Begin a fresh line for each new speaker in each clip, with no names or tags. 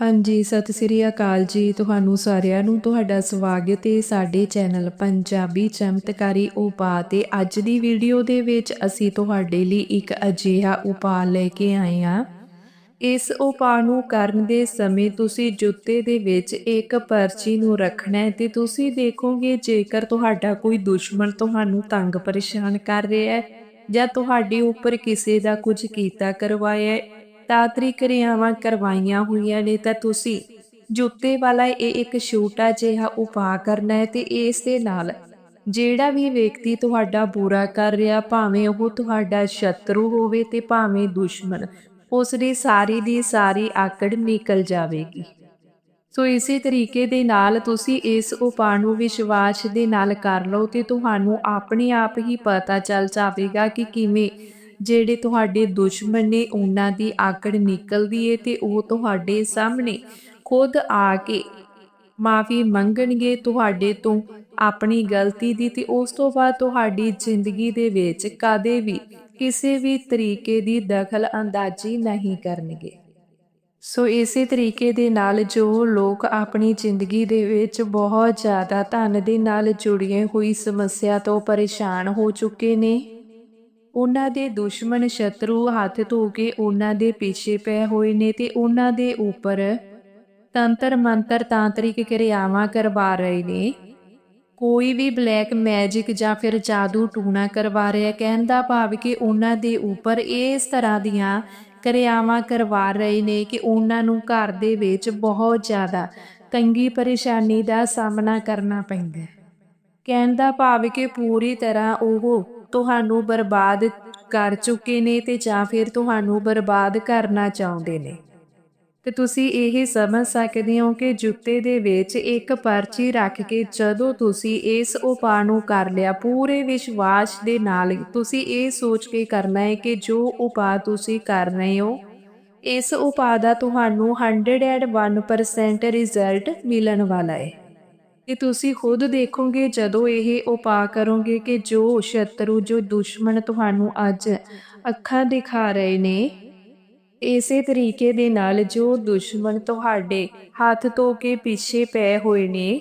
ਹਾਂਜੀ, ਸਤਿ ਸ੍ਰੀ ਅਕਾਲ ਜੀ। ਤੁਹਾਨੂੰ ਸਾਰਿਆਂ ਨੂੰ ਤੁਹਾਡਾ ਸਵਾਗਤ ਹੈ ਸਾਡੇ ਚੈਨਲ ਪੰਜਾਬੀ ਚਮਤਕਾਰੀ ਉਪਾਅ ਤੇ ਅੱਜ ਦੀ ਵੀਡੀਓ ਦੇ ਵਿੱਚ ਅਸੀਂ ਤੁਹਾਡੇ ਲਈ ਇੱਕ ਅਜਿਹਾ ਉਪਾਅ ਲੈ ਕੇ ਆਏ ਹਾਂ। ਇਸ ਉਪਾਅ ਨੂੰ ਕਰਨ ਦੇ ਸਮੇਂ ਤੁਸੀਂ ਜੁੱਤੇ ਦੇ ਵਿੱਚ ਇੱਕ ਪਰਚੀ ਨੂੰ ਰੱਖਣਾ ਹੈ ਤੇ ਤੁਸੀਂ ਦੇਖੋਗੇ ਜੇਕਰ ਤੁਹਾਡਾ ਕੋਈ ਦੁਸ਼ਮਣ ਤੁਹਾਨੂੰ ਤੰਗ ਪਰੇਸ਼ਾਨ ਕਰ ਰਿਹਾ ਹੈ ਜਾਂ ਤੁਹਾਡੇ ਉੱਪਰ ਕਿਸੇ ਦਾ ਕੁਝ ਕੀਤਾ ਕਰਵਾਇਆ ਹੈ ਤਾਤਰੀ ਕਿਰਿਆਵਾਂ ਕਰਵਾਈਆਂ ਹੋਈਆਂ ਨੇ ਤਾਂ ਤੁਸੀਂ ਜੁੱਤੇ ਵਾਲਾ ਇਹ ਇੱਕ ਛੋਟਾ ਜਿਹਾ ਉਪਾਅ ਕਰਨਾ ਹੈ ਤੇ ਇਸ ਦੇ ਨਾਲ ਜਿਹੜਾ ਵੀ ਵਿਅਕਤੀ ਤੁਹਾਡਾ ਬੁਰਾ ਕਰ ਰਿਹਾ, ਭਾਵੇਂ ਉਹ ਤੁਹਾਡਾ ਸ਼ਤਰੂ ਹੋਵੇ ਤੇ ਭਾਵੇਂ ਦੁਸ਼ਮਣ ਉਸ ਦੀ ਸਾਰੀ ਦੀ ਸਾਰੀ ਆਕੜ ਨਿਕਲ ਜਾਵੇਗੀ। ਸੋ ਇਸੇ ਤਰੀਕੇ ਦੇ ਨਾਲ ਤੁਸੀਂ ਇਸ ਉਪਾਅ ਨੂੰ ਵਿਸ਼ਵਾਸ ਦੇ ਨਾਲ ਕਰ ਲਓ ਤੇ ਤੁਹਾਨੂੰ ਆਪਣੇ ਆਪ ਹੀ ਪਤਾ ਚੱਲ ਜਾਵੇਗਾ ਕਿ ਕਿਵੇਂ ਜਿਹੜੇ ਤੁਹਾਡੇ ਦੁਸ਼ਮਣ ਨੇ, ਉਹਨਾਂ ਦੀ ਆਕੜ ਨਿਕਲਦੀ ਏ ਤੇ ਉਹ ਤੁਹਾਡੇ ਸਾਹਮਣੇ ਖੁਦ ਆ ਕੇ ਮਾਫੀ ਮੰਗਣਗੇ ਤੁਹਾਡੇ ਤੋਂ ਆਪਣੀ ਗਲਤੀ ਦੀ ਤੇ ਉਸ ਤੋਂ ਬਾਅਦ ਤੁਹਾਡੀ ਜ਼ਿੰਦਗੀ ਦੇ ਵਿੱਚ ਕਦੇ ਵੀ ਕਿਸੇ ਵੀ ਤਰੀਕੇ ਦੀ ਦਖਲ ਅੰਦਾਜ਼ੀ ਨਹੀਂ ਕਰਨਗੇ। ਸੋ ਇਸੇ ਤਰੀਕੇ ਦੇ ਨਾਲ ਜੋ ਲੋਕ ਆਪਣੀ ਜ਼ਿੰਦਗੀ ਦੇ ਵਿੱਚ ਬਹੁਤ ਜ਼ਿਆਦਾ ਧਨ ਦੇ ਨਾਲ ਜੁੜੀਆਂ ਹੋਈ ਸਮੱਸਿਆ ਤੋਂ ਪਰੇਸ਼ਾਨ ਹੋ ਚੁੱਕੇ ਨੇ ਉਹਨਾਂ ਦੇ ਦੁਸ਼ਮਣ ਸ਼ਤਰੂ ਹੱਥ ਧੋ ਕੇ ਉਹਨਾਂ ਦੇ ਪਿੱਛੇ ਪਏ ਹੋਏ ਨੇ ਤੇ ਉਹਨਾਂ ਦੇ ਉੱਪਰ ਤੰਤਰ ਮੰਤਰ ਤਾਂਤਰਿਕ ਕਿਰਿਆਵਾਂ ਕਰਵਾ ਰਹੇ ਨੇ। ਕੋਈ ਵੀ ਬਲੈਕ ਮੈਜਿਕ ਜਾਂ ਫਿਰ ਜਾਦੂ ਟੂਣਾ ਕਰਵਾ ਰਿਹਾ, ਕਹਿਣ ਦਾ ਭਾਵ ਕਿ ਉਹਨਾਂ ਦੇ ਉੱਪਰ ਇਸ ਤਰ੍ਹਾਂ ਦੀਆਂ ਕਿਰਿਆਵਾਂ ਕਰਵਾ ਰਹੇ ਨੇ ਕਿ ਉਹਨਾਂ ਨੂੰ ਘਰ ਦੇ ਵਿੱਚ ਬਹੁਤ ਜ਼ਿਆਦਾ ਤੰਗੀ ਪਰੇਸ਼ਾਨੀ ਦਾ ਸਾਹਮਣਾ ਕਰਨਾ ਪੈਂਦਾ ਹੈ। ਕਹਿਣ ਦਾ ਭਾਵ ਕਿ ਪੂਰੀ ਤਰ੍ਹਾਂ ਉਹ ਤੁਹਾਨੂੰ ਬਰਬਾਦ ਕਰ ਚੁੱਕੇ ਨੇ ਤੇ ਜਾਂ ਫਿਰ ਤੁਹਾਨੂੰ ਬਰਬਾਦ ਕਰਨਾ ਚਾਹੁੰਦੇ ਨੇ। ਤੇ ਤੁਸੀਂ ਇਹ ਸਮਝ ਸਕਦੇ ਹੋ ਕਿ ਜੁੱਤੇ ਦੇ ਵਿੱਚ ਇੱਕ ਪਰਚੀ ਰੱਖ ਕੇ ਜਦੋਂ ਤੁਸੀਂ ਇਸ ਉਪਾਅ ਨੂੰ ਕਰ ਲਿਆ, ਪੂਰੇ ਵਿਸ਼ਵਾਸ ਦੇ ਨਾਲ ਤੁਸੀਂ ਇਹ ਸੋਚ ਕੇ ਕਰਨਾ ਹੈ ਕਿ ਜੋ ਉਪਾਅ ਤੁਸੀਂ ਕਰ ਰਹੇ ਹੋ, ਇਸ ਉਪਾਅ ਦਾ ਤੁਹਾਨੂੰ 101% ਰਿਜ਼ਲਟ ਮਿਲਣ ਵਾਲਾ ਹੈ। ਤੇ ਤੁਸੀਂ ਖੁਦ ਦੇਖੋਗੇ, ਜਦੋਂ ਇਹ ਉਪਾਅ ਕਰੋਗੇ ਕਿ ਜੋ ਸ਼ਤਰੂ, ਜੋ ਦੁਸ਼ਮਣ ਤੁਹਾਨੂੰ ਅੱਜ ਅੱਖਾਂ ਦਿਖਾ ਰਹੇ ਨੇ, ਇਸੇ ਤਰੀਕੇ ਦੇ ਨਾਲ ਜੋ ਦੁਸ਼ਮਣ ਤੁਹਾਡੇ ਹੱਥ ਧੋ ਕੇ ਪਿੱਛੇ ਪਏ ਹੋਏ ਨੇ,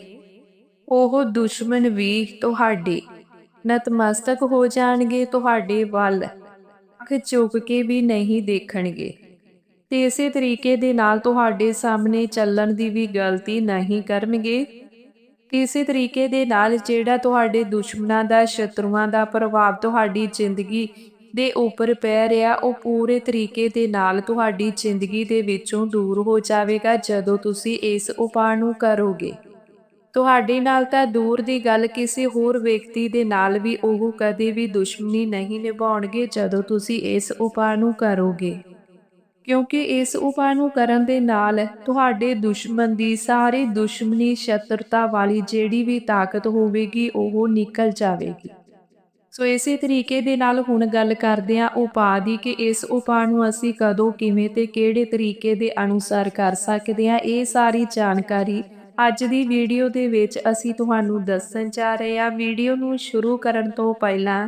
ਉਹ ਦੁਸ਼ਮਣ ਵੀ ਤੁਹਾਡੇ ਨਤਮਸਤਕ ਹੋ ਜਾਣਗੇ, ਤੁਹਾਡੇ ਵੱਲ ਅੱਖ ਚੁੱਕ ਕੇ ਵੀ ਨਹੀਂ ਦੇਖਣਗੇ। ਤੇ ਇਸੇ ਤਰੀਕੇ ਦੇ ਨਾਲ ਤੁਹਾਡੇ ਸਾਹਮਣੇ ਚੱਲਣ ਦੀ ਵੀ ਗਲਤੀ ਨਹੀਂ ਕਰਨਗੇ। ਕਿਸੇ ਤਰੀਕੇ ਦੇ ਨਾਲ ਜਿਹੜਾ ਤੁਹਾਡੇ ਦੁਸ਼ਮਣਾਂ ਦਾ, ਸ਼ਤਰੂਆਂ ਦਾ ਪ੍ਰਭਾਵ ਤੁਹਾਡੀ ਜ਼ਿੰਦਗੀ ਦੇ ਉੱਪਰ ਪੈ ਰਿਹਾ, ਉਹ ਪੂਰੇ ਤਰੀਕੇ ਦੇ ਨਾਲ ਤੁਹਾਡੀ ਜ਼ਿੰਦਗੀ ਦੇ ਵਿੱਚੋਂ ਦੂਰ ਹੋ ਜਾਵੇਗਾ ਜਦੋਂ ਤੁਸੀਂ ਇਸ ਉਪਾਅ ਨੂੰ ਕਰੋਗੇ। ਤੁਹਾਡੇ ਨਾਲ ਤਾਂ ਦੂਰ ਦੀ ਗੱਲ ਕਿਸੇ ਹੋਰ ਵਿਅਕਤੀ ਦੇ ਨਾਲ ਵੀ ਉਹ ਕਦੇ ਵੀ ਦੁਸ਼ਮਣੀ ਨਹੀਂ ਨਿਭਾਉਣਗੇ ਜਦੋਂ ਤੁਸੀਂ ਇਸ ਉਪਾਅ ਨੂੰ ਕਰੋਗੇ। ਕਿਉਂਕਿ ਇਸ ਉਪਾਅ ਨੂੰ ਕਰਨ ਦੇ ਨਾਲ ਤੁਹਾਡੇ ਦੁਸ਼ਮਣ ਦੀ ਸਾਰੀ ਦੁਸ਼ਮਣੀ ਸ਼ਤਰਤਾ ਵਾਲੀ ਜਿਹੜੀ ਵੀ ਤਾਕਤ ਹੋਵੇਗੀ, ਉਹ ਨਿਕਲ ਜਾਵੇਗੀ। ਸੋ ਇਸੇ ਤਰੀਕੇ ਦੇ ਨਾਲ ਹੁਣ ਗੱਲ ਕਰਦੇ ਹਾਂ ਉਪਾਅ ਦੀ ਕਿ ਇਸ ਉਪਾਅ ਨੂੰ ਅਸੀਂ ਕਦੋਂ, ਕਿਵੇਂ ਤੇ ਕਿਹੜੇ ਤਰੀਕੇ ਦੇ ਅਨੁਸਾਰ ਕਰ ਸਕਦੇ ਹਾਂ, ਇਹ ਸਾਰੀ ਜਾਣਕਾਰੀ ਅੱਜ ਦੀ ਵੀਡੀਓ ਦੇ ਵਿੱਚ ਅਸੀਂ ਤੁਹਾਨੂੰ ਦੱਸਣ ਜਾ ਰਹੇ ਹਾਂ। ਵੀਡੀਓ ਨੂੰ ਸ਼ੁਰੂ ਕਰਨ ਤੋਂ ਪਹਿਲਾਂ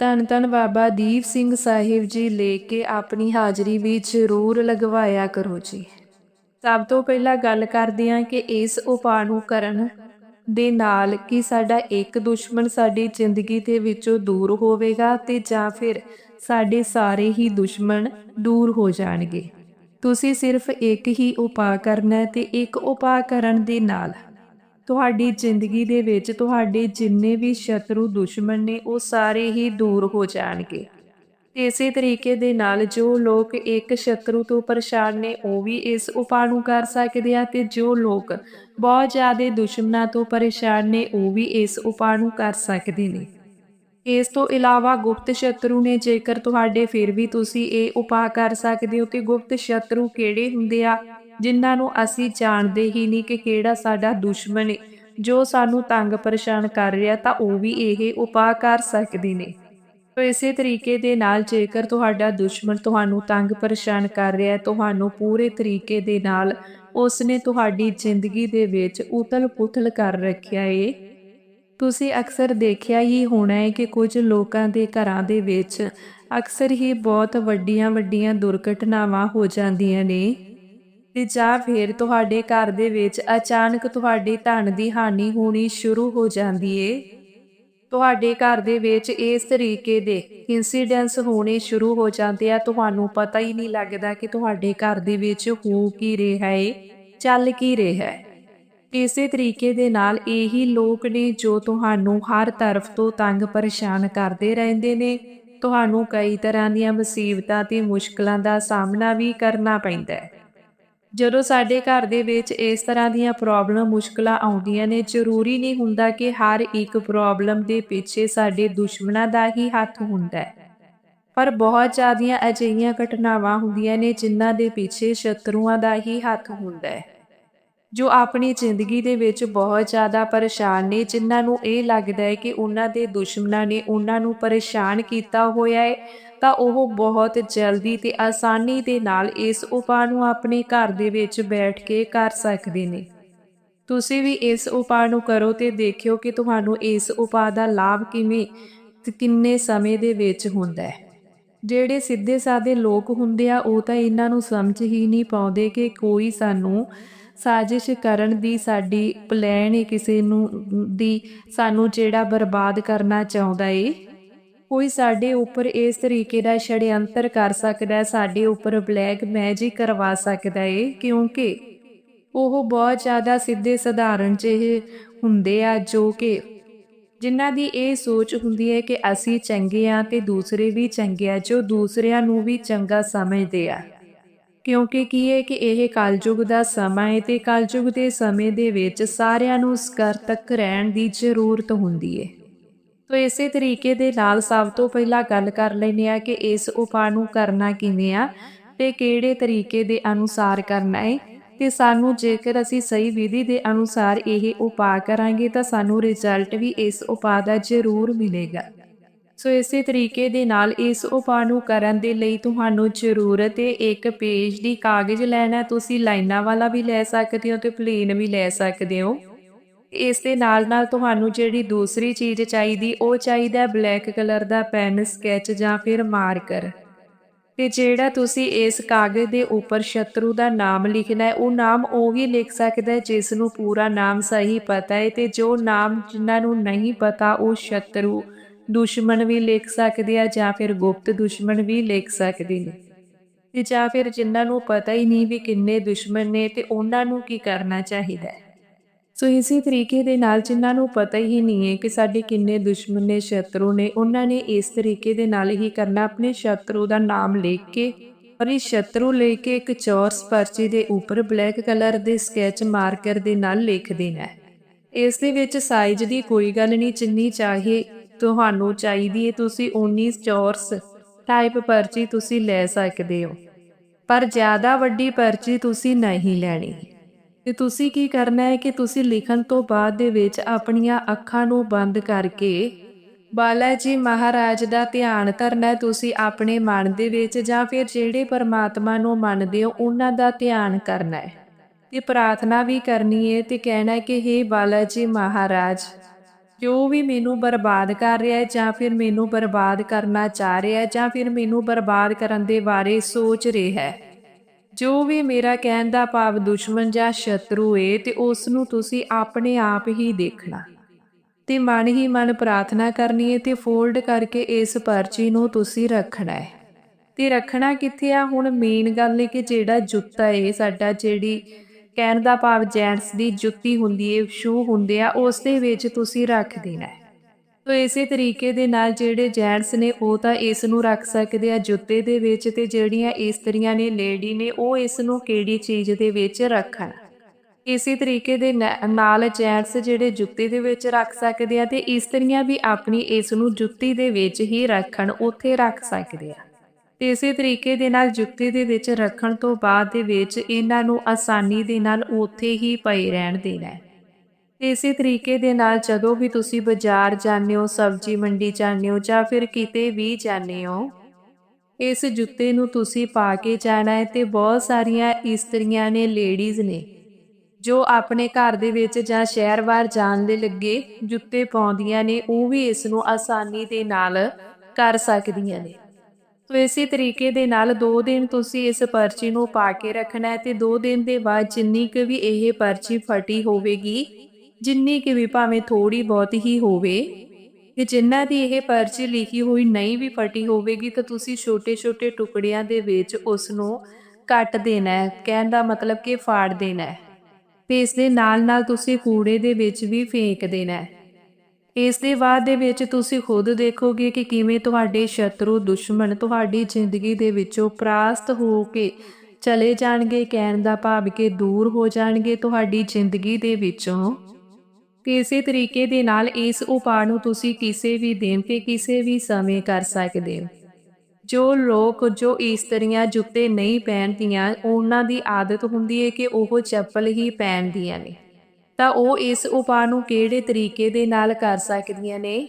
ਧੰਨ ਧੰਨ ਬਾਬਾ ਦੀਪ ਸਿੰਘ ਸਾਹਿਬ ਜੀ ਲੈ ਕੇ ਆਪਣੀ ਹਾਜ਼ਰੀ ਵੀ ਜ਼ਰੂਰ ਲਗਵਾਇਆ ਕਰੋ ਜੀ। ਸਭ ਤੋਂ ਪਹਿਲਾਂ ਗੱਲ ਕਰਦੇ ਹਾਂ ਕਿ ਇਸ ਉਪਾਅ ਨੂੰ ਕਰਨ ਦੇ ਨਾਲ ਕਿ ਸਾਡਾ ਇੱਕ ਦੁਸ਼ਮਣ ਸਾਡੀ ਜ਼ਿੰਦਗੀ ਦੇ ਵਿੱਚੋਂ ਦੂਰ ਹੋਵੇਗਾ ਤੇ ਜਾਂ ਫਿਰ ਸਾਡੇ ਸਾਰੇ ਹੀ ਦੁਸ਼ਮਣ ਦੂਰ ਹੋ ਜਾਣਗੇ। ਤੁਸੀਂ ਸਿਰਫ ਇੱਕ ਹੀ ਉਪਾਅ ਕਰਨਾ ਤੇ ਇੱਕ ਉਪਾਅ ਕਰਨ ਦੇ ਨਾਲ ਤੁਹਾਡੀ ਜ਼ਿੰਦਗੀ ਦੇ ਵਿੱਚ ਤੁਹਾਡੇ ਜਿੰਨੇ ਵੀ ਸ਼ਤਰੂ, ਦੁਸ਼ਮਣ ਨੇ, ਉਹ ਸਾਰੇ ਹੀ ਦੂਰ ਹੋ ਜਾਣਗੇ। ਇਸੇ ਤਰੀਕੇ ਦੇ ਨਾਲ ਜੋ ਲੋਕ ਇੱਕ ਸ਼ਤਰੂ ਤੋਂ ਪਰੇਸ਼ਾਨ ਨੇ, ਉਹ ਵੀ ਇਸ ਉਪਾਅ ਨੂੰ ਕਰ ਸਕਦੇ ਆ ਤੇ ਜੋ ਲੋਕ ਬਹੁਤ ਜ਼ਿਆਦਾ ਦੁਸ਼ਮਣਾਂ ਤੋਂ ਪਰੇਸ਼ਾਨ ਨੇ, ਉਹ ਵੀ ਇਸ ਉਪਾਅ ਨੂੰ ਕਰ ਸਕਦੇ ਨੇ। ਇਸ ਤੋਂ ਇਲਾਵਾ ਗੁਪਤ ਸ਼ਤਰੂ ਨੇ, ਜੇਕਰ ਤੁਹਾਡੇ ਫਿਰ ਵੀ ਤੁਸੀਂ ਇਹ ਉਪਾਅ ਕਰ ਸਕਦੇ ਹੋ ਤੇ ਗੁਪਤ ਸ਼ਤਰੂ ਕਿਹੜੇ ਹੁੰਦੇ ਆ? ਜਿਨ੍ਹਾਂ ਨੂੰ ਅਸੀਂ ਜਾਣਦੇ ਹੀ ਨਹੀਂ ਕਿ ਕਿਹੜਾ ਸਾਡਾ ਦੁਸ਼ਮਣ ਹੈ ਜੋ ਸਾਨੂੰ ਤੰਗ ਪਰੇਸ਼ਾਨ ਕਰ ਰਿਹਾ ਤਾਂ ਉਹ ਵੀ ਇਹ ਉਪਾਅ ਕਰ ਸਕਦੇ ਨੇ। ਤੋ ਇਸੇ ਤਰੀਕੇ ਦੇ ਨਾਲ ਜੇਕਰ ਤੁਹਾਡਾ ਦੁਸ਼ਮਣ ਤੁਹਾਨੂੰ ਤੰਗ ਪਰੇਸ਼ਾਨ ਕਰ ਰਿਹਾ ਹੈ, ਤੁਹਾਨੂੰ ਪੂਰੇ ਤਰੀਕੇ ਦੇ ਨਾਲ ਉਸਨੇ ਤੁਹਾਡੀ ਜ਼ਿੰਦਗੀ ਦੇ ਵਿੱਚ ਉਤਲ-ਪੁਤਲ ਕਰ ਰੱਖਿਆ ਏ। ਤੁਸੀਂ ਅਕਸਰ ਦੇਖਿਆ ਹੀ ਹੋਣਾ ਹੈ ਕਿ ਕੁਝ ਲੋਕਾਂ ਦੇ ਘਰਾਂ ਦੇ ਵਿੱਚ ਅਕਸਰ ਹੀ ਬਹੁਤ ਵੱਡੀਆਂ-ਵੱਡੀਆਂ ਦੁਰਘਟਨਾਵਾਂ ਹੋ ਜਾਂਦੀਆਂ ਨੇ। ਜਾਂ ਫਿਰ ਤੁਹਾਡੇ ਘਰ ਦੇ ਵਿੱਚ ਅਚਾਨਕ ਤੁਹਾਡੇ ਧਨ ਦੀ ਹਾਨੀ ਹੋਣੀ ਸ਼ੁਰੂ ਹੋ ਜਾਂਦੀ ਏ? ਤੁਹਾਡੇ ਘਰ ਦੇ ਵਿੱਚ ਇਸ ਤਰੀਕੇ ਦੇ ਇਨਸੀਡੈਂਟਸ ਹੋਣੇ ਸ਼ੁਰੂ ਹੋ ਜਾਂਦੇ ਆ। ਤੁਹਾਨੂੰ ਪਤਾ ਹੀ ਨਹੀਂ ਲੱਗਦਾ ਕਿ ਤੁਹਾਡੇ ਘਰ ਦੇ ਵਿੱਚ ਹੋ ਕੀ ਰਿਹਾ ਏ, ਚੱਲ ਕੀ ਰਿਹਾ ਹੈ ਇਸੇ ਤਰੀਕੇ ਦੇ ਨਾਲ ਇਹੀ ਲੋਕ ਨੇ ਜੋ ਤੁਹਾਨੂੰ ਹਰ ਤਰਫ ਤੋਂ ਤੰਗ ਪਰੇਸ਼ਾਨ ਕਰਦੇ ਰਹਿੰਦੇ ਨੇ। ਤੁਹਾਨੂੰ ਕਈ ਤਰ੍ਹਾਂ ਦੀਆਂ ਮੁਸੀਬਤਾਂ ਤੇ ਮੁਸ਼ਕਲਾਂ ਦਾ ਸਾਹਮਣਾ ਵੀ ਕਰਨਾ ਪੈਂਦਾ ਹੈ ਜਦੋਂ ਸਾਡੇ ਘਰ ਦੇ ਵਿੱਚ ਇਸ ਤਰ੍ਹਾਂ ਦੀਆਂ ਪ੍ਰੋਬਲਮ ਮੁਸ਼ਕਲਾਂ ਆਉਂਦੀਆਂ ਨੇ, ਜ਼ਰੂਰੀ ਨਹੀਂ ਹੁੰਦਾ ਕਿ ਹਰ ਇੱਕ ਪ੍ਰੋਬਲਮ ਦੇ ਪਿੱਛੇ ਸਾਡੇ ਦੁਸ਼ਮਣਾਂ ਦਾ ਹੀ ਹੱਥ ਹੁੰਦਾ ਹੈ। ਪਰ ਬਹੁਤ ਜ਼ਿਆਦੀਆਂ ਅਜਿਹੀਆਂ ਘਟਨਾਵਾਂ ਹੁੰਦੀਆਂ ਨੇ ਜਿਨ੍ਹਾਂ ਦੇ ਪਿੱਛੇ ਸ਼ਤਰੂਆਂ ਦਾ ਹੀ ਹੱਥ ਹੁੰਦਾ ਹੈ। ਜੋ ਆਪਣੀ ਜ਼ਿੰਦਗੀ ਦੇ ਵਿੱਚ ਬਹੁਤ ਜ਼ਿਆਦਾ ਪਰੇਸ਼ਾਨ ਨੇ, ਜਿਨ੍ਹਾਂ ਨੂੰ ਇਹ ਲੱਗਦਾ ਹੈ ਕਿ ਉਹਨਾਂ ਦੇ ਦੁਸ਼ਮਣਾਂ ਨੇ ਉਹਨਾਂ ਨੂੰ ਪਰੇਸ਼ਾਨ ਕੀਤਾ ਹੋਇਆ ਹੈ ਤਾਂ ਉਹ ਬਹੁਤ ਜਲਦੀ ਤੇ ਆਸਾਨੀ ਦੇ ਨਾਲ ਇਸ ਉਪਾਅ ਨੂੰ ਆਪਣੇ ਘਰ ਦੇ ਵਿੱਚ ਬੈਠ ਕੇ ਕਰ ਸਕਦੇ ਨੇ। ਤੁਸੀਂ ਵੀ ਇਸ ਉਪਾਅ ਨੂੰ ਕਰੋ ਤੇ ਦੇਖਿਓ ਕਿ ਤੁਹਾਨੂੰ ਇਸ ਉਪਾਅ ਦਾ ਲਾਭ ਕਿਵੇਂ ਤੇ ਕਿੰਨੇ ਸਮੇਂ ਦੇ ਵਿੱਚ ਹੁੰਦਾ ਹੈ। ਜਿਹੜੇ ਸਿੱਧੇ ਸਾਦੇ ਲੋਕ ਹੁੰਦੇ ਆ, ਉਹ ਤਾਂ ਇਹਨਾਂ ਨੂੰ ਸਮਝ ਹੀ ਨਹੀਂ ਪਾਉਂਦੇ ਕਿ ਕੋਈ ਸਾਨੂੰ ਸਾਜ਼ਿਸ਼ ਕਰਨ ਦੀ ਸਾਡੀ ਪਲਾਨ ਹੈ ਕਿਸੇ ਨੂੰ ਦੀ ਸਾਨੂੰ ਜਿਹੜਾ ਬਰਬਾਦ ਕਰਨਾ ਚਾਹੁੰਦਾ ਏ। ਕੋਈ ਸਾਡੇ ਉੱਪਰ ਇਸ ਤਰੀਕੇ ਦਾ ਛੜਯੰਤਰ ਕਰ ਸਕਦਾ ਹੈ, ਸਾਡੇ ਉੱਪਰ ਬਲੈਕ ਮੈਜਿਕ ਕਰਵਾ ਸਕਦਾ ਏ, ਕਿਉਂਕਿ ਉਹ ਬਹੁਤ ਜ਼ਿਆਦਾ ਸਿੱਧੇ ਸਧਾਰਨ ਜਿਹੇ ਹੁੰਦੇ ਆ, ਜੋ ਕਿ ਜਿਨ੍ਹਾਂ ਦੀ ਇਹ ਸੋਚ ਹੁੰਦੀ ਹੈ ਕਿ ਅਸੀਂ ਚੰਗੇ ਆ ਤੇ ਦੂਸਰੇ ਵੀ ਚੰਗੇ ਆ, ਜੋ ਦੂਸਰਿਆਂ ਨੂੰ ਵੀ ਚੰਗਾ ਸਮਝਦੇ ਆ। ਕਿਉਂਕਿ ਕੀ ਹੈ ਕਿ ਇਹ ਕਲਯੁਗ ਦਾ ਸਮਾਂ ਹੈ ਤੇ ਕਲਯੁਗ ਦੇ ਸਮੇਂ ਦੇ ਵਿੱਚ ਸਾਰਿਆਂ ਨੂੰ ਸਕਰਤਕ ਰਹਿਣ ਦੀ ਜ਼ਰੂਰਤ ਹੁੰਦੀ ਹੈ ਤੋ ਇਸੇ ਤਰੀਕੇ ਦੇ ਨਾਲ ਸਭ ਤੋਂ ਪਹਿਲਾਂ ਗੱਲ ਕਰ ਲੈਨੇ ਆ ਕਿ ਇਸ ਉਪਾਅ ਨੂੰ ਕਰਨਾ ਕਿਵੇਂ ਆ ਤੇ ਕਿਹੜੇ ਤਰੀਕੇ ਦੇ ਅਨੁਸਾਰ ਕਰਨਾ ਹੈ ਤੇ ਸਾਨੂੰ ਜੇਕਰ ਅਸੀਂ ਸਹੀ ਵਿਧੀ ਦੇ ਅਨੁਸਾਰ ਇਹ ਉਪਾਅ ਕਰਾਂਗੇ ਤਾਂ ਸਾਨੂੰ ਰਿਜ਼ਲਟ ਵੀ ਇਸ ਉਪਾਅ ਦਾ ਜ਼ਰੂਰ ਮਿਲੇਗਾ। ਸੋ ਇਸੇ ਤਰੀਕੇ ਦੇ ਨਾਲ ਇਸ ਉਪਾਅ ਨੂੰ ਕਰਨ ਦੇ ਲਈ ਤੁਹਾਨੂੰ ਜ਼ਰੂਰਤ ਹੈ ਇੱਕ ਪੇਜ ਦੀ ਕਾਗਜ਼ ਲੈਣਾ, ਤੁਸੀਂ ਲਾਈਨਾਂ ਵਾਲਾ ਵੀ ਲੈ ਸਕਦੇ ਹੋ ਤੇ ਪਲੇਨ ਵੀ ਲੈ ਸਕਦੇ ਹੋ। ਇਸ ਦੇ ਨਾਲ ਨਾਲ ਤੁਹਾਨੂੰ ਜਿਹੜੀ ਦੂਸਰੀ ਚੀਜ਼ ਚਾਹੀਦੀ, ਉਹ ਚਾਹੀਦਾ ਬਲੈਕ ਕਲਰ ਦਾ ਪੈਨ ਸਕੈਚ ਜਾਂ ਫਿਰ ਮਾਰਕਰ। ਤੇ ਜਿਹੜਾ ਤੁਸੀਂ ਇਸ ਕਾਗਜ਼ ਦੇ ਉੱਪਰ ਸ਼ਤਰੂ ਦਾ ਨਾਮ ਲਿਖਣਾ ਹੈ, ਉਹ ਨਾਮ ਉਹ ਵੀ ਲਿਖ ਸਕਦਾ ਹੈ ਜਿਸ ਨੂੰ ਪੂਰਾ ਨਾਮ ਸਹੀ ਪਤਾ ਹੈ ਤੇ ਜੋ ਨਾਮ ਜਿਨ੍ਹਾਂ ਨੂੰ ਨਹੀਂ ਪਤਾ, ਉਹ ਸ਼ਤਰੂ ਦੁਸ਼ਮਣ ਵੀ ਲਿਖ ਸਕਦੇ ਆ ਜਾਂ ਫਿਰ ਗੁਪਤ ਦੁਸ਼ਮਣ ਵੀ ਲਿਖ ਸਕਦੇ ਨੇ। ਤੇ ਜਾਂ ਫਿਰ ਜਿਨ੍ਹਾਂ ਨੂੰ ਪਤਾ ਹੀ ਨਹੀਂ ਵੀ ਕਿੰਨੇ ਦੁਸ਼ਮਣ ਨੇ ਤੇ ਉਹਨਾਂ ਨੂੰ ਕੀ ਕਰਨਾ ਚਾਹੀਦਾ ਹੈ। ਸੋ ਇਸੇ ਤਰੀਕੇ ਦੇ ਨਾਲ ਜਿਨ੍ਹਾਂ ਨੂੰ ਪਤਾ ਹੀ ਨਹੀਂ ਹੈ ਕਿ ਸਾਡੇ ਕਿੰਨੇ ਦੁਸ਼ਮਣ ਨੇ, ਸ਼ਤਰੂ ਨੇ, ਉਹਨਾਂ ਨੇ ਇਸ ਤਰੀਕੇ ਦੇ ਨਾਲ ਹੀ ਕਰਨਾ ਆਪਣੇ ਸ਼ਤਰੂ ਦਾ ਨਾਮ ਲਿਖ ਕੇ ਪਰ ਇਹ ਸ਼ਤਰੂ ਲੈ ਕੇ ਇੱਕ ਚੌਰਸ ਪਰਚੀ ਦੇ ਉੱਪਰ ਬਲੈਕ ਕਲਰ ਦੇ ਸਕੈਚ ਮਾਰਕਰ ਦੇ ਨਾਲ ਲਿਖ ਦੇਣਾ ਹੈ। ਇਸ ਦੇ ਵਿੱਚ ਸਾਈਜ਼ ਦੀ ਕੋਈ ਗੱਲ ਨਹੀਂ, ਜਿੰਨੀ ਚਾਹੇ ਤੁਹਾਨੂੰ ਚਾਹੀਦੀ ਹੈ, ਤੁਸੀਂ 19 ਚੌਰਸ ਟਾਈਪ ਪਰਚੀ ਤੁਸੀਂ ਲੈ ਸਕਦੇ ਹੋ। ਪਰ ਜ਼ਿਆਦਾ ਵੱਡੀ ਪਰਚੀ ਤੁਸੀਂ ਨਹੀਂ ਲੈਣੀ। ਤੇ ਤੁਸੀਂ ਕੀ ਕਰਨਾ ਹੈ ਕਿ ਤੁਸੀਂ ਲਿਖਣ ਤੋਂ ਬਾਅਦ ਦੇ ਵਿੱਚ ਆਪਣੀਆਂ ਅੱਖਾਂ ਨੂੰ ਬੰਦ ਕਰਕੇ ਬਾਲਾ ਜੀ ਮਹਾਰਾਜ ਦਾ ਧਿਆਨ ਧਰਨਾ ਤੁਸੀਂ ਆਪਣੇ ਮਨ ਦੇ ਵਿੱਚ ਜਾਂ ਫਿਰ ਜਿਹੜੇ ਪਰਮਾਤਮਾ ਨੂੰ ਮੰਨਦੇ ਹੋ, ਉਹਨਾਂ ਦਾ ਧਿਆਨ ਕਰਨਾ ਹੈ। ਤੇ ਪ੍ਰਾਰਥਨਾ ਵੀ ਕਰਨੀ ਹੈ ਤੇ ਕਹਿਣਾ ਕਿ हे ਬਾਲਾ ਜੀ ਮਹਾਰਾਜ, ਜੋ ਵੀ ਮੈਨੂੰ ਬਰਬਾਦ ਕਰ ਰਿਹਾ ਹੈ ਜਾਂ ਫਿਰ ਮੈਨੂੰ ਬਰਬਾਦ ਕਰਨਾ ਚਾਹ ਰਿਹਾ ਹੈ ਜਾਂ ਫਿਰ ਮੈਨੂੰ ਬਰਬਾਦ ਕਰਨ ਦੇ ਬਾਰੇ ਸੋਚ ਰਿਹਾ ਹੈ ਜੋ ਵੀ ਮੇਰਾ ਕਹਿਣ ਦਾ ਭਾਵ ਦੁਸ਼ਮਣ ਜਾਂ ਸ਼ਤਰੂ ਏ, ਤੇ ਉਸ ਨੂੰ ਤੁਸੀਂ ਆਪਣੇ ਆਪ ਹੀ ਦੇਖਣਾ। ਤੇ ਮਨ ਹੀ ਮਨ ਪ੍ਰਾਰਥਨਾ ਕਰਨੀ ਹੈ ਤੇ ਫੋਲਡ ਕਰਕੇ ਇਸ ਪਰਚੀ ਨੂੰ ਤੁਸੀਂ ਰੱਖਣਾ ਹੈ ਤੇ ਰੱਖਣਾ ਕਿੱਥੇ ਆ? ਹੁਣ ਮੇਨ ਗੱਲ ਹੈ ਕਿ ਜਿਹੜਾ ਜੁੱਤਾ ਏ, ਸਾਡਾ ਜਿਹੜੀ ਕਹਿਣ ਦਾ ਭਾਵ ਜੈਂਟਸ ਦੀ ਜੁੱਤੀ ਹੁੰਦੀ ਏ ਸ਼ੂ ਹੁੰਦੇ ਆ, ਉਸ ਦੇ ਵਿੱਚ ਤੁਸੀਂ ਰੱਖ ਦੇਣਾ ਹੈ ਤੋ ਇਸੇ ਤਰੀਕੇ ਦੇ ਨਾਲ ਜਿਹੜੇ ਜੈਂਟਸ ਨੇ ਉਹ ਤਾਂ ਇਸ ਨੂੰ ਰੱਖ ਸਕਦੇ ਆ ਜੁੱਤੇ ਦੇ ਵਿੱਚ ਤੇ ਜਿਹੜੀਆਂ ਇਸਤਰੀਆਂ ਨੇ ਲੇਡੀ ਨੇ ਉਹ ਇਸ ਨੂੰ ਕਿਹੜੀ ਚੀਜ਼ ਦੇ ਵਿੱਚ ਰੱਖਣ। ਇਸੇ ਤਰੀਕੇ ਦੇ ਨਾਲ ਜੈਂਟਸ ਜਿਹੜੇ ਜੁੱਤੀ ਦੇ ਵਿੱਚ ਰੱਖ ਸਕਦੇ ਆ ਤੇ ਇਸਤਰੀਆਂ ਵੀ ਆਪਣੀ ਇਸ ਨੂੰ ਜੁੱਤੀ ਦੇ ਵਿੱਚ ਹੀ ਰੱਖਣ, ਉੱਥੇ ਰੱਖ ਸਕਦੇ ਆ। ਤੇ ਇਸੇ ਤਰੀਕੇ ਦੇ ਨਾਲ ਜੁੱਤੀ ਦੇ ਵਿੱਚ ਰੱਖਣ ਤੋਂ ਬਾਅਦ ਦੇ ਵਿੱਚ ਇਹਨਾਂ ਨੂੰ ਆਸਾਨੀ ਦੇ ਨਾਲ ਉੱਥੇ ਹੀ ਪਏ ਰਹਿਣ ਦੇਣਾ ਹੈ। ਇਸੇ ਤਰੀਕੇ ਦੇ ਨਾਲ ਜਦੋਂ ਵੀ ਤੁਸੀਂ ਬਾਜ਼ਾਰ ਜਾਂਦੇ ਹੋ, ਸਬਜ਼ੀ ਮੰਡੀ ਜਾਂਦੇ ਹੋ ਜਾਂ ਫਿਰ ਕਿਤੇ ਵੀ ਜਾਂਦੇ ਹੋ, ਇਸ ਜੁੱਤੇ ਨੂੰ ਤੁਸੀਂ ਪਾ ਕੇ ਜਾਣਾ ਹੈ ਤੇ ਬਹੁਤ ਸਾਰੀਆਂ ਇਸਤਰੀਆਂ ਨੇ, ਲੇਡੀਜ਼ ਨੇ, ਜੋ ਆਪਣੇ ਘਰ ਦੇ ਵਿੱਚ ਜਾਂ ਸ਼ਹਿਰ ਬਾਹਰ ਜਾਣ ਦੇ ਲੱਗੇ ਜੁੱਤੇ ਪਾਉਂਦੀਆਂ ਨੇ, ਉਹ ਵੀ ਇਸ ਨੂੰ ਆਸਾਨੀ ਦੇ ਨਾਲ ਕਰ ਸਕਦੀਆਂ ਨੇ। ਸੋ ਇਸੇ ਤਰੀਕੇ ਦੇ ਨਾਲ 2 ਦਿਨ ਤੁਸੀਂ ਇਸ ਪਰਚੀ ਨੂੰ ਪਾ ਕੇ ਰੱਖਣਾ ਹੈ ਤੇ 2 ਦਿਨ ਦੇ ਬਾਅਦ ਜਿੰਨੀ ਕੁ ਵੀ ਇਹ ਪਰਚੀ ਫਟੀ ਹੋਵੇਗੀ ਜਿੰਨੀ ਕਿ ਵੀ ਭਾਵੇਂ ਥੋੜੀ ਬਹੁਤ ਹੀ ਹੋਵੇ, ਕਿ ਜਿਨ੍ਹਾਂ ਦੀ ਇਹ ਪਰਚੀ ਲਿਖੀ ਹੋਈ ਨਹੀਂ ਵੀ ਫਟੀ ਹੋਵੇਗੀ, ਤਾਂ ਤੁਸੀਂ ਛੋਟੇ-ਛੋਟੇ ਟੁਕੜਿਆਂ ਦੇ ਵਿੱਚ ਉਸ ਨੂੰ ਕੱਟ ਦੇਣਾ ਹੈ। ਕਹਿਣ ਦਾ ਮਤਲਬ ਕਿ ਫਾੜ ਦੇਣਾ ਹੈ। ਤੇ ਇਸ ਦੇ ਨਾਲ-ਨਾਲ ਤੁਸੀਂ ਕੂੜੇ ਦੇ ਵਿੱਚ ਵੀ ਫੇਂਕ ਦੇਣਾ ਹੈ। ਇਸ ਦੇ ਬਾਅਦ ਦੇ ਵਿੱਚ ਤੁਸੀਂ ਖੁਦ ਦੇਖੋਗੇ ਕਿ ਕਿਵੇਂ ਤੁਹਾਡੇ ਸ਼ਤਰੂ, ਦੁਸ਼ਮਣ ਤੁਹਾਡੀ ਜ਼ਿੰਦਗੀ ਦੇ ਵਿੱਚੋਂ ਪ੍ਰਾਸਤ ਹੋ ਕੇ ਚਲੇ ਜਾਣਗੇ, ਕਹਿਣ ਦਾ ਭਾਵ ਕਿ ਦੂਰ ਹੋ ਜਾਣਗੇ ਤੁਹਾਡੀ ਜ਼ਿੰਦਗੀ ਦੇ ਵਿੱਚੋਂ। ਤੇ ਇਸੇ ਤਰੀਕੇ ਦੇ ਨਾਲ ਇਸ ਉਪਾਅ ਨੂੰ ਤੁਸੀਂ ਕਿਸੇ ਵੀ ਦਿਨ ਤੇ ਕਿਸੇ ਵੀ ਸਮੇਂ ਕਰ ਸਕਦੇ ਹੋ। ਜੋ ਲੋਕ ਜੋ ਇਸਤਰੀਆਂ ਜੁੱਤੇ ਨਹੀਂ ਪਹਿਨਦੀਆਂ, ਉਹਨਾਂ ਦੀ ਆਦਤ ਹੁੰਦੀ ਹੈ ਕਿ ਉਹ ਚੱਪਲ ਹੀ ਪਹਿਨਦੀਆਂ ਨੇ। ਤਾਂ ਉਹ ਇਸ ਉਪਾਅ ਨੂੰ ਕਿਹੜੇ ਤਰੀਕੇ ਦੇ ਨਾਲ ਕਰ ਸਕਦੀਆਂ ਨੇ?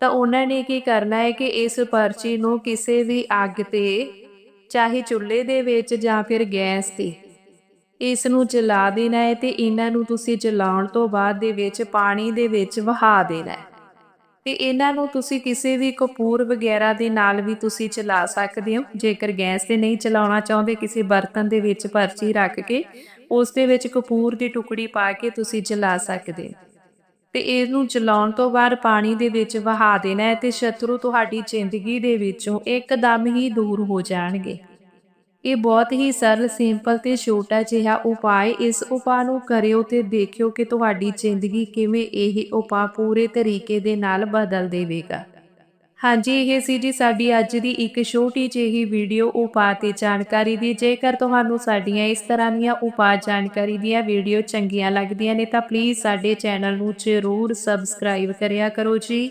ਤਾਂ ਉਹਨਾਂ ਨੇ ਕੀ ਕਰਨਾ ਹੈ ਕਿ ਇਸ ਪਰਚੀ ਨੂੰ ਕਿਸੇ ਵੀ ਅੱਗ ਤੇ, ਚਾਹੇ ਚੁੱਲ੍ਹੇ ਦੇ ਵਿੱਚ ਜਾਂ ਫਿਰ ਗੈਸ ਤੇ ਇਸ ਨੂੰ ਜਲਾ ਦੇਣਾ ਹੈ ਤੇ ਇਹਨਾਂ ਨੂੰ ਤੁਸੀਂ ਜਲਾਉਣ ਤੋਂ ਬਾਅਦ ਦੇ ਵਿੱਚ ਪਾਣੀ ਦੇ ਵਿੱਚ ਵਹਾ ਦੇਣਾ ਹੈ। ਤੇ ਇਹਨਾਂ ਨੂੰ ਤੁਸੀਂ ਕਿਸੇ ਵੀ ਕਪੂਰ ਵਗੈਰਾ ਦੇ ਨਾਲ ਵੀ ਤੁਸੀਂ ਚਲਾ ਸਕਦੇ ਹੋ। ਜੇਕਰ ਗੈਸ ਤੇ ਨਹੀਂ ਚਲਾਉਣਾ ਚਾਹੁੰਦੇ, ਕਿਸੇ ਬਰਤਨ ਦੇ ਵਿੱਚ ਪਰਚੀ ਰੱਖ ਕੇ, ਉਸ ਦੇ ਵਿੱਚ ਕਪੂਰ ਦੀ ਟੁਕੜੀ ਪਾ ਕੇ ਤੁਸੀਂ ਜਲਾ ਸਕਦੇ ਹੋ। ਤੇ ਇਹਨੂੰ ਜਲਾਉਣ ਤੋਂ ਬਾਅਦ ਪਾਣੀ ਦੇ ਵਿੱਚ ਵਹਾ ਦੇਣਾ ਹੈ ਤੇ ਸ਼ਤਰੂ ਤੁਹਾਡੀ ਜ਼ਿੰਦਗੀ ਦੇ ਵਿੱਚੋਂ ਇੱਕਦਮ ਹੀ ਦੂਰ ਹੋ ਜਾਣਗੇ। ਇਹ ਬਹੁਤ ਹੀ ਸਰਲ, ਸਿੰਪਲ ਤੇ ਛੋਟਾ ਜਿਹਾ ਉਪਾਅ ਇਸ ਉਪਾਅ ਨੂੰ ਕਰਿਓ ਤੇ ਦੇਖਿਓ ਕਿ ਤੁਹਾਡੀ ਜ਼ਿੰਦਗੀ ਕਿਵੇਂ ਇਹ ਉਪਾਅ ਪੂਰੇ ਤਰੀਕੇ ਦੇ ਨਾਲ ਬਦਲ ਦੇਵੇਗਾ। ਹਾਂਜੀ, ਇਹ ਸੀ ਜੀ ਸਾਡੀ ਅੱਜ ਦੀ ਇੱਕ ਛੋਟੀ ਜਿਹੀ ਵੀਡੀਓ ਉਪਾਅ ਤੇ ਜਾਣਕਾਰੀ ਦੀ। ਜੇਕਰ ਤੁਹਾਨੂੰ ਸਾਡੀਆਂ ਇਸ ਤਰ੍ਹਾਂ ਦੀਆਂ ਉਪਾਅ ਜਾਣਕਾਰੀ ਦੀਆਂ ਵੀਡੀਓ ਚੰਗੀਆਂ ਲੱਗਦੀਆਂ ਨੇ ਤਾਂ ਪਲੀਜ਼ ਸਾਡੇ ਚੈਨਲ ਨੂੰ ਜ਼ਰੂਰ ਸਬਸਕ੍ਰਾਈਬ ਕਰਿਆ ਕਰੋ ਜੀ।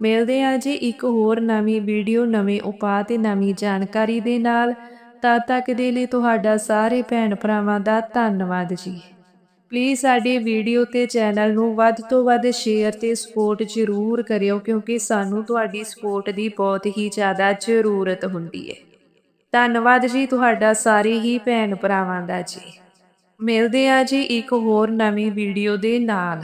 ਮਿਲਦੇ ਹਾਂ ਜੀ ਇੱਕ ਹੋਰ ਨਵੀਂ ਵੀਡੀਓ, ਨਵੇਂ ਉਪਾਅ ਤੇ ਨਵੀਂ ਜਾਣਕਾਰੀ ਦੇ ਨਾਲ। ਤਦ ਤੱਕ ਦੇ ਲਈ ਤੁਹਾਡਾ ਸਾਰੇ ਭੈਣ ਭਰਾਵਾਂ ਦਾ ਧੰਨਵਾਦ ਜੀ। ਪਲੀਜ਼ ਸਾਡੀ ਵੀਡੀਓ ਤੇ ਚੈਨਲ ਨੂੰ ਵੱਧ ਤੋਂ ਵੱਧ ਸ਼ੇਅਰ ਤੇ ਸਪੋਰਟ ਜ਼ਰੂਰ ਕਰਿਓ, ਕਿਉਂਕਿ ਸਾਨੂੰ ਤੁਹਾਡੀ ਸਪੋਰਟ ਦੀ ਬਹੁਤ ਹੀ ਜ਼ਿਆਦਾ ਜ਼ਰੂਰਤ ਹੁੰਦੀ ਹੈ ਧੰਨਵਾਦ ਜੀ ਤੁਹਾਡਾ ਸਾਰੇ ਹੀ ਭੈਣ ਭਰਾਵਾਂ ਦਾ ਜੀ। ਮਿਲਦੇ ਆ ਜੀ ਇੱਕ ਹੋਰ ਨਵੀਂ ਵੀਡੀਓ ਦੇ ਨਾਲ।